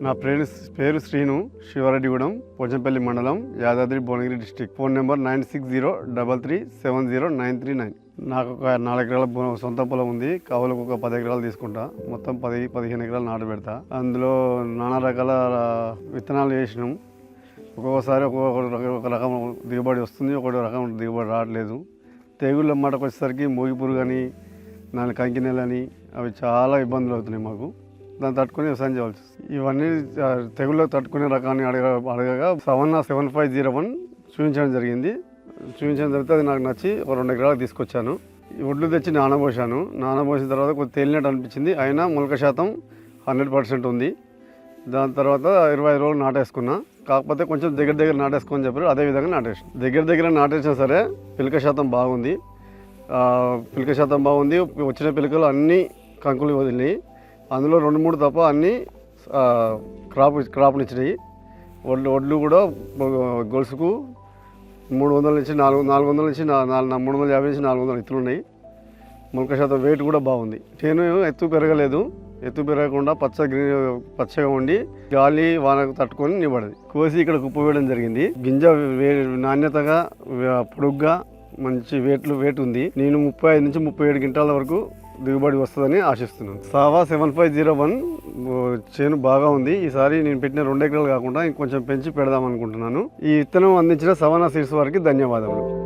నా పేరు పేరు శ్రీను శివారెడ్డిగూడెం పోచంపల్లి మండలం Yadadri Bhuvanagiri district phone number nine six zero double three seven zero nine three nine. నాకు ఒక నాలుగు ఎకరాల భూ- సొంత పొలం ఉంది. కవులకు ఒక పది ఎకరాలు తీసుకుంటా. మొత్తం పది పదిహేను ఎకరాలు నాటు పెడతా. అందులో నానా రకాల విత్తనాలు వేసినాం. ఒక్కొక్కసారి ఒక్కొక్క రకం- ఒక రకం దిగుబడి వస్తుంది. ఒక రకం దిగుబడి రావట్లేదు. తెగుళ్ళ మాటకు వచ్చేసరికి మోగి పురుగు అని నాలుగు కంకి నెలని అవి చాలా ఇబ్బందులు అవుతున్నాయి మాకు. దాన్ని తట్టుకొని వ్యవసాయం చేయాల్సి వస్తుంది. ఇవన్నీ తెగుళ్ళకు తట్టుకునే రకాన్ని అడగ అడగగా seven seven five zero one చూపించడం జరిగింది. చూపించడం జరిగితే అది నాకు నచ్చి ఒక రెండు ఎకరాలకు తీసుకొచ్చాను. ఈ ఒడ్లు తెచ్చి నానబోసాను నానబోసిన తర్వాత కొద్ది తేలినట్టు అనిపించింది. అయినా మొలక శాతం హండ్రెడ్ పర్సెంట్ ఉంది. దాని తర్వాత ఇరవై ఐదు రోజులు నాటేసుకున్నా. కాకపోతే కొంచెం దగ్గర దగ్గర నాటేసుకొని చెప్పారు. అదే విధంగా నాటేసాను. దగ్గర దగ్గర నాటేసినా సరే పిలక శాతం బాగుంది. పిలక శాతం బాగుంది. వచ్చిన పిలకలు అన్నీ కంకులు వదిలినాయి. అందులో రెండు మూడు తప్ప అన్నీ క్రాప్ క్రాప్నిచ్చినాయి వడ్లు వడ్లు కూడా గొలుసుకు మూడు వందల నుంచి నాలుగు నాలుగు వందల నుంచి నాలుగు మూడు వందల యాభై నుంచి నాలుగు వందల ఎత్తులు ఉన్నాయి. మొలక శాతం వెయిట్ కూడా బాగుంది. చేను ఎత్తు పెరగలేదు. ఎత్తు పెరగకుండా పచ్చ గ్రీన్ పచ్చగా ఉండి గాలి వానకు తట్టుకొని నిలబడది. కోసి ఇక్కడ కుప్పవేయడం జరిగింది. గింజ వే- నాణ్యతగా పొడుగ్గా మంచి వెయిట్లు వెయిట్ ఉంది. నేను ముప్పై ఐదు నుంచి ముప్పై ఏడు క్వింటాల వరకు దిగుబడి వస్తుందని ఆశిస్తున్నాను. సావా సెవెన్ ఫైవ్ జీరో వన్ చేను బాగా ఉంది. ఈసారి నేను పెట్టిన రెండు ఎకరాలు కాకుండా ఇంకొంచెం పెంచి పెడదాం అనుకుంటున్నాను. ఈ విత్తనం అందించిన సవనా సీడ్స్ వారికి ధన్యవాదములు.